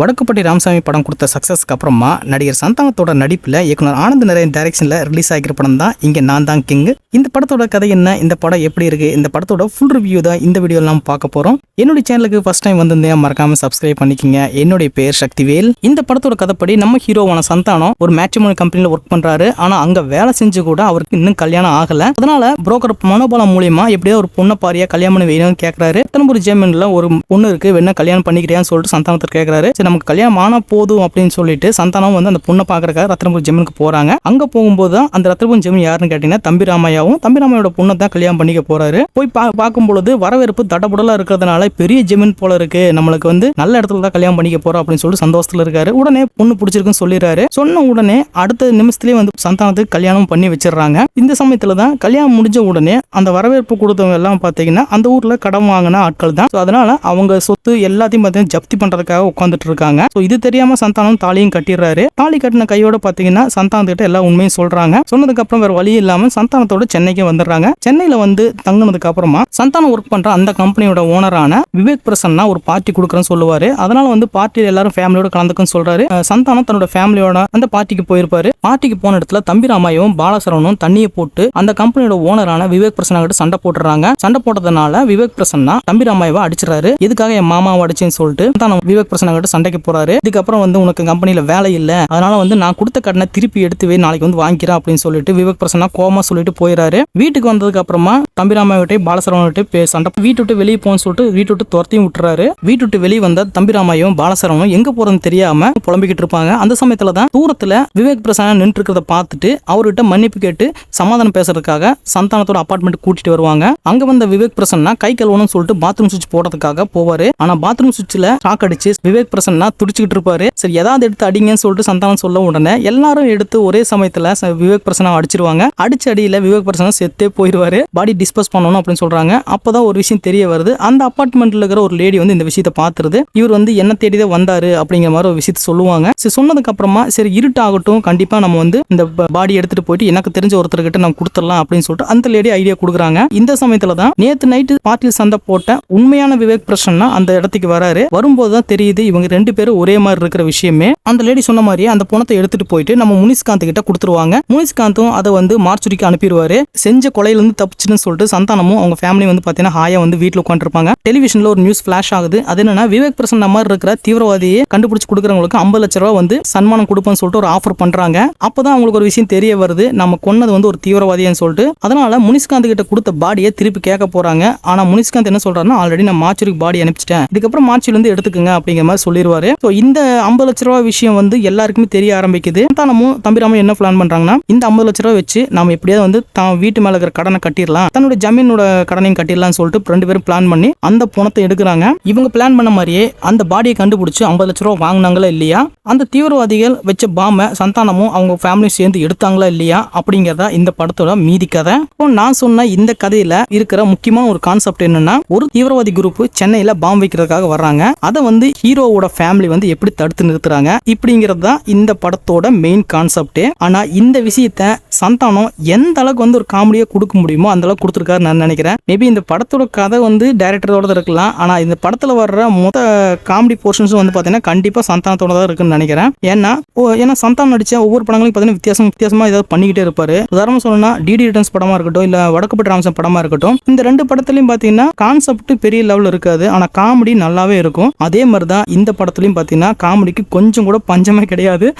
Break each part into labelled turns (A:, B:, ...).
A: வடக்குப்பட்டி ராமசாமி படம் கொடுத்த சக்ஸஸ்க்கு அப்புறமா நடிகர் சந்தானத்தோட நடிப்பில் இயக்குனர் ஆனந்த் நிறைய டைரக்ஷனில் ரிலீஸ் ஆகிற படம் தான் இங்கே நான் தான் கிங் இந்த படத்தோட கதை என்ன? இந்த படம் எப்படி இருக்கு? இந்த படத்தோட ஃபுல் ரிவ்யூ தான் இந்த வீடியோ நாம் பார்க்க போறோம். என்னுடைய சேனலுக்கு ஃபஸ்ட் டைம் வந்திருந்தேன் மறக்காம சப்ஸ்கிரைப் பண்ணிக்கங்க. என்னுடைய பேர் சக்திவேல். இந்த படத்தோட கதைப்படி நம்ம ஹீரோவான சந்தானம் ஒரு மேட்ரிமோனி கம்பெனியில் ஒர்க் பண்றாரு. ஆனா அங்கே வேலை செஞ்சு கூட அவருக்கு இன்னும் கல்யாணம் ஆகலை. அதனால புரோக்கர் மனோபாலம் மூலியமா எப்படியோ ஒரு பொண்ணை பாரியா கல்யாணம் வேணும்னு கேட்கறாரு தன்புரி ஜேமன்ல ஒரு பொண்ணு இருக்கு. வேணா கல்யாணம் பண்ணிக்கிறியான்னு சொல்லிட்டு சந்தானத்தை கேட்கறாரு நமக்கு கல்யாணம் ஆனால் போதும் அப்படின்னு சொல்லிட்டு சந்தானம் வந்து அந்த பொண்ணை பார்க்கறக்காக ரத்னபுரி ஜெமனுக்கு போகிறாங்க அங்கே போகும்போது தான் அந்த ரத்னபுரி ஜெமன் யாருன்னு கேட்டிங்கன்னா தம்பி ராமையாவும் தம்பி ராமையோட பொண்ணை தான் கல்யாணம் பண்ணிக்க போறாரு. போய் பா பார்க்கும்பொழுது வரவேற்பு தடபுடலாக இருக்கிறதுனால பெரிய ஜெமீன் போல இருக்கு. நம்மளுக்கு வந்து நல்ல இடத்துல தான் கல்யாணம் பண்ணிக்க போகிறோம் அப்படின்னு சொல்லிட்டு சந்தோஷத்தில் இருக்காரு. உடனே பொண்ணு பிடிச்சிருக்குன்னு சொல்லிடுறாரு. சொன்ன உடனே அடுத்த நிமிஷத்துலேயே வந்து சந்தானத்துக்கு கல்யாணம் பண்ணி வச்சிடுறாங்க. இந்த சமயத்தில் தான் கல்யாணம் முடிஞ்ச உடனே அந்த வரவேற்பு கொடுத்தவங்க எல்லாம் பார்த்தீங்கன்னா அந்த ஊரில் கடன் வாங்கின ஆட்கள் தான். ஸோ அதனால அவங்க சொத்து எல்லாத்தையும் பார்த்தீங்கன்னா ஜப்தி பண்ணுறதுக்காக உட்காந்துட்டு இருக்காங்க ஸோ இது தெரியாம சந்தானம் தாலியும் கட்டிடுறாரு. தாலி கட்டின கையோட பாத்தீங்கன்னா சந்தானத்துக்கிட்ட எல்லா உண்மையும் சொல்றாங்க. சொன்னதுக்கு அப்புறம் வேற வழி இல்லாம சந்தானத்தோட சென்னைக்கு வந்துடுறாங்க. சென்னையில வந்து தங்கினதுக்கு அப்புறமா சந்தானம் ஒர்க் பண்ற அந்த கம்பெனியோட ஓனரான விவேக் பிரசன்னா ஒரு பார்ட்டி கொடுக்குறேன்னு சொல்லுவாரு. அதனால வந்து பார்ட்டியில் எல்லாரும் ஃபேமிலியோட கலந்துக்குன்னு சொல்றாரு. சந்தானம் தன்னோட ஃபேமிலியோட அந்த பார்ட்டிக்கு போயிருப்பாரு. பார்ட்டிக்கு போன இடத்துல தம்பி ராமாயும் பாலசரவனும் தண்ணியை போட்டு அந்த கம்பெனியோட ஓனரான விவேக் பிரசன்னா கிட்ட சண்டை போட்டுறாங்க சண்டை போட்டதுனால விவேக் பிரசன்னா தம்பி ராமாயவை அடிச்சிடறாரு. எதுக்காக என் மாமாவை அடிச்சேன்னு சொல்லிட்டு விவேக் பிரசன்னா கிட்ட சண்டைக்கு போறாரு. இதுக்கப்புறம் வந்து உனக்கு கம்பெனியில வேலை இல்லை. அதனால வந்து நான் கொடுத்த கடனை திருப்பி எடுத்து வை நாளைக்கு வந்து வாங்கிக்கிறேன் அப்படின்னு சொல்லிட்டு விவேக் பிரசன்னா கோமா சொல்லிட்டு போயிறாரு. வீட்டுக்கு வந்ததுக்கு அப்புறமா தம்பி ராமாயிட்டே பாலசரவன்கிட்ட சண்டை வீட்டு விட்டு வெளியே போன்னு சொல்லிட்டு வீட்டு விட்டு துரத்தையும் விட்டுறாரு. வீட்டு விட்டு வெளியே வந்த தம்பிராமாயும் பாலசரவனும் எங்க போறதுன்னு தெரியாம புலம்பிக்கிட்டு இருப்பாங்க. அந்த சமயத்துல தான் தூரத்துல விவேக் பிரசன்னா நின்று இருக்கிறத பார்த்துட்டு அவர்கிட்ட மன்னிப்பு கேட்டு சமாதானம் பேசுறதுக்காக சந்தானத்தோட அப்பார்ட்மெண்ட் கூட்டிட்டு வருவாங்க. அங்க வந்த விவேக் பிரசன்னா கை கழுவணும்னு சொல்லிட்டு பாத்ரூம் சுவிட்ச் போடுறதுக்காக போவாரு. ஆனா பாத்ரூம் சுவிட்ச்ல ஷாக் அடிச்சு விவேக் பிரசன்னா துடிச்சுக்கிட்டு இருப்பாரு. சரி எதாவது எடுத்து அடிங்கன்னு சொல்லிட்டு சந்தானம் சொல்ல உடனே எல்லாரும் எடுத்து ஒரே சமயத்துல விவேக் பிரசனை அடிச்சிருவாங்க. அடிச்ச அடியில விவேக் பிரசனை செத்தே போயிடுவாரு பாடி டிஸ்பஸ் பண்ணணும் அப்படின்னு சொல்றாங்க. அப்பதான் ஒரு விஷயம் தெரிய வருது. அந்த அப்பார்ட்மெண்ட்ல இருக்கிற ஒரு லேடி வந்து இந்த விஷயத்தை பாத்துருது. இவர் வந்து என்ன தேடிதான் வந்தாரு அப்படிங்கிற மாதிரி ஒரு விஷயத்த சொல்லுவாங்க. சரி சொன்னதுக்கு அப்புறமா சரி இருட்டாகட்டும் கண்டிப்பா நம்ம வந்து இந்த பாடி எடுத்துட்டு போயிட்டு எனக்கு தெரிஞ்ச ஒருத்தர்கிட்ட நம்ம கொடுத்துடலாம் அப்படின்னு சொல்லிட்டு அந்த லேடி ஐடியா கொடுக்குறாங்க. இந்த சமயத்துல தான் நேத்து நைட்டு பார்ட்டியில் சந்தை போட்ட உண்மையான விவேக் பிரசன்னா அந்த இடத்துக்கு வராரு. வரும்போது தான் தெரியுது இவங்க ரெண்டு பேரும் ஒரே மாதிரி இருக்கிற விஷயமே அந்த லேடி சொன்ன மாதிரியே அந்த பணத்தை எடுத்துட்டு போயிட்டு நம்ம முனிஸ்காந்த் கிட்ட கொடுத்துருவாங்க. முனிஸ்காந்தும் அதை வந்து மார்ச்சுரிக்கு அனுப்பிடுவாரு. செஞ்ச கொலையிலிருந்து தப்பிச்சுன்னு சொல்லிட்டு சந்தானமும் அவங்க ஃபேமிலி வந்து பார்த்தீங்கன்னா ஹாயா வந்து வீட்டில் உட்காந்துருப்பாங்க டெலிவிஷன்ல ஒரு நியூஸ் ஃபிளாஷ் ஆகுது. அது என்னன்னா விவேக் பிரசன் மாதிரி இருக்கிற தீவிரவாதியை கண்டுபிடிச்சு கொடுக்குறவங்களுக்கு ஐம்பது லட்ச ரூபா வந்து சன்மானம் கொடுப்போம்னு சொல்லிட்டு ஒரு ஆஃபர் பண்றாங்க. அப்பதான் அவங்களுக்கு ஒரு விஷயம் தெரிய வருது. நம்ம கொன்னது வந்து ஒரு தீவிரவாதின்னு சொல்லிட்டு. அதனால முனிஸ்காந்த் கிட்ட கொடுத்த பாடியை திருப்பி கேட்க போறாங்க. ஆனா முனிஸ்காந்த் என்ன சொல்றாருன்னா ஆல்ரெடி நான் மார்ச்சுரிக்கு பாடி அனுப்பிச்சிட்டேன். இதுக்கப்புறம் மார்ச்சில இருந்து எடுத்துக்கங்க அப்படிங்கிற மாதிரி சொல்லிடுவாரு ஸோ இந்த ஐம்பது லட்ச ரூபா விஷயம் வந்து எல்லாருக்குமே தெரிய ஆரம்பிக்குது. சந்தானமும் தம்பிராமும் என்ன பிளான் பண்றாங்கன்னா இந்த ஐம்பது லட்ச ரூபா வச்சு நம்ம எப்படியாவது வந்து தான் வீட்டு மேல இருக்கிற கடனை கட்டிடலாம். தன்னோட ஜமீனோட கடனையும் கட்டிடலாம்னு சொல்லிட்டு ரெண்டு பேரும் பிளான் பண்ணி அந்த பணத்தை எடுக்கிறாங்க. இவங்க பிளான் பண்ண மாதிரியே அந்த பாடியை கண்டுபிடிச்சு ஐம்பது லட்ச ரூபா வாங்கினாங்களா இல்லையா? அந்த தீவிரவாதிகள் வச்ச பாமை சந்தானமும் அவங்க ஃபேமிலியும் சேர்ந்து எடுத்தாங்களா இல்லையா? அப்படிங்கிறத இந்த படத்தோட மீதி கதை. இப்போ நான் சொன்ன இந்த கதையில இருக்கிற முக்கியமான ஒரு கான்செப்ட் என்னன்னா ஒரு தீவிரவாதி குரூப் சென்னையில பாம்பு வைக்கிறதுக்காக வர்றாங்க. அதை வந்து ஹீரோவோட ஃபேமிலி வந்து எப்படி தடுத்து நிறுத்துறாங்க? இப்படிங்கிறது தான் இந்த படத்தோட மெயின் கான்செப்டே ஆனால் இந்த விஷயத்த சந்தானம் எந்த அளவுக்கு வந்து ஒரு காமெடியாக கொடுக்க முடியுமோ அந்த அளவுக்கு கொடுத்துருக்காரு நான் நினைக்கிறேன். மேபி இந்த படத்தோட கதை வந்து டேரக்டரோட இருக்கலாம். ஆனால் இந்த படத்தில் வர்ற மொத்த காமெடி போர்ஷன்ஸும் வந்து பார்த்தீங்கன்னா கண்டிப்பாக சந்தானத்தோட தான் இருக்குன்னு நினைக்கிறேன். ஏன்னா ஓ- ஏன்னா சந்தானம் நடிச்ச ஒவ்வொரு படங்களையும் பார்த்தீங்கன்னா வித்தியாசம் வித்தியாசமாக ஏதாவது பண்ணிக்கிட்டே இருப்பாரு. உதாரணம் சொல்லணும்னா டிடி ரிட்டர்ன்ஸ் படமாக இருக்கட்டும் இல்லை வடக்குப்பட்டு ராமசம் படமாக இருக்கட்டும் இந்த ரெண்டு படத்துலையும் பார்த்தீங்கன்னா கான்செப்ட் பெரிய லெவலில் இருக்காது. ஆனால் காமெடி நல்லாவே இருக்கும். அதே மாதிரி தான் இந்த படத்துலையும் பார்த்தீங்கன்னா காமெடிக்கு கொஞ்சம் கூட பஞ்சமே கிடையாது.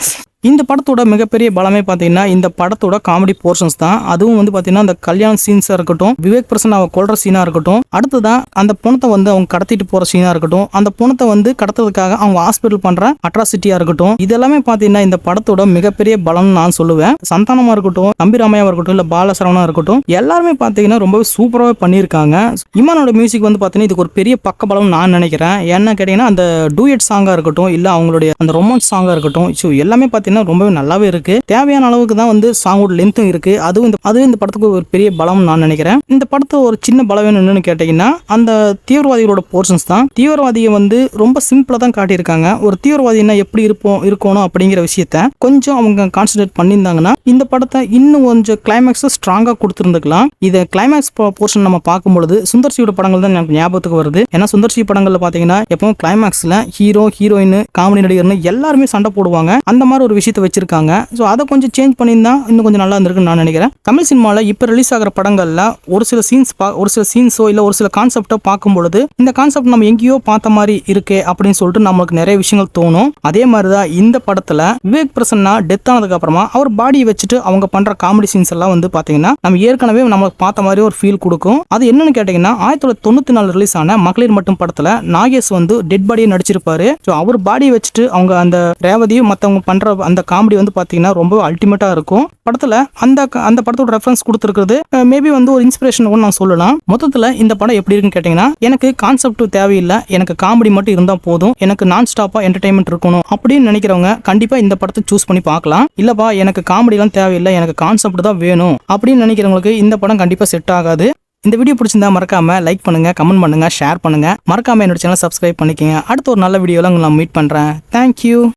A: இந்த படத்தோட மிகப்பெரிய பலமே பார்த்தீங்கன்னா இந்த படத்தோட காமெடி போர்ஷன்ஸ் தான். அதுவும் வந்து பார்த்தீங்கன்னா அந்த கல்யாண சீன்ஸாக இருக்கட்டும் விவேக் பிரசன் அவ கொள்ற சீனாக இருக்கட்டும் அடுத்ததான் அந்த பணத்தை வந்து அவங்க கடத்திட்டு போகிற சீனாக இருக்கட்டும் அந்த பணத்தை வந்து கடத்துறதுக்காக அவங்க ஹாஸ்பிட்டல் பண்ணுற அட்ராசிட்டியாக இருக்கட்டும் இதெல்லாமே பார்த்தீங்கன்னா இந்த படத்தோட மிகப்பெரிய பலம்னு நான் சொல்லுவேன். சந்தானமாக இருக்கட்டும் தம்பிராமையாக இருக்கட்டும் இல்லை பாலசரவனாக இருக்கட்டும் எல்லாருமே பார்த்தீங்கன்னா ரொம்பவே சூப்பராகவே பண்ணியிருக்காங்க. இமானோட மியூசிக் வந்து பார்த்தீங்கன்னா இதுக்கு ஒரு பெரிய பக்க பலம்னு நான் நினைக்கிறேன். என்ன கேட்டிங்கன்னா அந்த டூயட் சாங்காக இருக்கட்டும் இல்லை அவங்களுடைய அந்த ரொமான்ஸ் சாங்காக இருக்கட்டும் ஸோ எல்லாமே பார்த்தீங்கன்னா பார்த்தீங்கன்னா ரொம்பவே நல்லாவே இருக்கு. தேவையான அளவுக்கு தான் வந்து சாங்கோட லென்த்தும் இருக்கு. அதுவும் இந்த அதுவும் இந்த படத்துக்கு ஒரு பெரிய பலம் நான் நினைக்கிறேன். இந்த படத்தை ஒரு சின்ன பலம் என்னன்னு கேட்டீங்கன்னா அந்த தீவிரவாதிகளோட போர்ஷன்ஸ் தான். தீவிரவாதியை வந்து ரொம்ப சிம்பிளாக தான் காட்டியிருக்காங்க. ஒரு தீவிரவாதினா எப்படி இருப்போம் இருக்கணும் அப்படிங்கிற விஷயத்த கொஞ்சம் அவங்க கான்சன்ட்ரேட் பண்ணியிருந்தாங்கன்னா இந்த படத்தை இன்னும் கொஞ்சம் கிளைமேக்ஸ் ஸ்ட்ராங்கா கொடுத்துருந்துக்கலாம். இதை கிளைமேக்ஸ் போர்ஷன் நம்ம பார்க்கும்பொழுது பொழுது சியோட படங்கள் தான் எனக்கு ஞாபகத்துக்கு வருது. ஏன்னா சுந்தர்சி படங்கள்ல பாத்தீங்கன்னா எப்பவும் கிளைமேக்ஸ்ல ஹீரோ ஹீரோயின் காமெடி நடிகர்னு எல்லாருமே சண்டை போடுவாங்க. அந்த மாதிரி ஒரு விஷயத்தை வச்சிருக்காங்க. ஸோ அதை கொஞ்சம் சேஞ்ச் பண்ணியிருந்தா இன்னும் கொஞ்சம் நல்லா இருந்திருக்குன்னு நான் நினைக்கிறேன். தமிழ் சினிமாவில் இப்போ ரிலீஸ் ஆகிற படங்களில் ஒரு சில சீன்ஸ் பா ஒரு சில சீன்ஸோ இல்லை ஒரு சில கான்செப்டோ பார்க்கும் பொழுது இந்த கான்செப்ட் நம்ம எங்கேயோ பார்த்த மாதிரி இருக்கே அப்படின்னு சொல்லிட்டு நம்மளுக்கு நிறைய விஷயங்கள் தோணும். அதே மாதிரி தான் இந்த படத்தில் விவேக் பிரசன்னா டெத் ஆனதுக்கு அப்புறமா அவர் பாடியை வச்சுட்டு அவங்க பண்ற காமெடி சீன்ஸ் எல்லாம் வந்து பார்த்தீங்கன்னா நம்ம ஏற்கனவே நம்மளுக்கு பார்த்த மாதிரி ஒரு ஃபீல் கொடுக்கும். அது என்னன்னு கேட்டிங்கன்னா ஆயிரத்தி தொள்ளாயிரத்தி தொண்ணூத்தி நாலு ரிலீஸ் ஆன மகளிர் மட்டும் படத்தில் நாகேஷ் வந்து டெட் பாடியை நடிச்சிருப்பாரு. ஸோ அவர் பாடியை வச்சுட்டு அவங்க அந்த ரேவதியும் மற்றவங்க பண்ற அந்த காமெடி வந்து பார்த்தீங்கன்னா ரொம்ப அல்டிமேட்டாக இருக்கும். படத்தில் அந்த அந்த படத்தோட ரெஃபரன்ஸ் கொடுத்துருக்குறது மேபி வந்து ஒரு இன்ஸ்பிரேஷன் நான் சொல்லலாம். மொத்தத்தில் இந்த படம் எப்படி இருக்குன்னு கேட்டிங்கன்னா எனக்கு கான்செப்ட் தேவையில்லை எனக்கு காமெடி மட்டும் இருந்தால் போதும் எனக்கு நான் ஸ்டாப்பாக என்டர்டைன்மெண்ட் இருக்கணும் அப்படின்னு நினைக்கிறவங்க கண்டிப்பாக இந்த படத்தை சூஸ் பண்ணி பார்க்கலாம். இல்லைப்பா எனக்கு காமெடிலாம் தேவையில்லை எனக்கு கான்செப்ட் தான் வேணும் அப்படின்னு நினைக்கிறவங்களுக்கு இந்த படம் கண்டிப்பாக செட் ஆகாது. இந்த வீடியோ பிடிச்சிருந்தா மறக்காம லைக் பண்ணுங்க கமெண்ட் பண்ணுங்க ஷேர் பண்ணுங்க. மறக்காம என்னோட சேனல் சப்ஸ்கிரைப் பண்ணிக்கங்க. அடுத்த ஒரு நல்ல வீடியோவில் உங்களை நான் மீட் பண்ணுறேன் தேங்க்யூ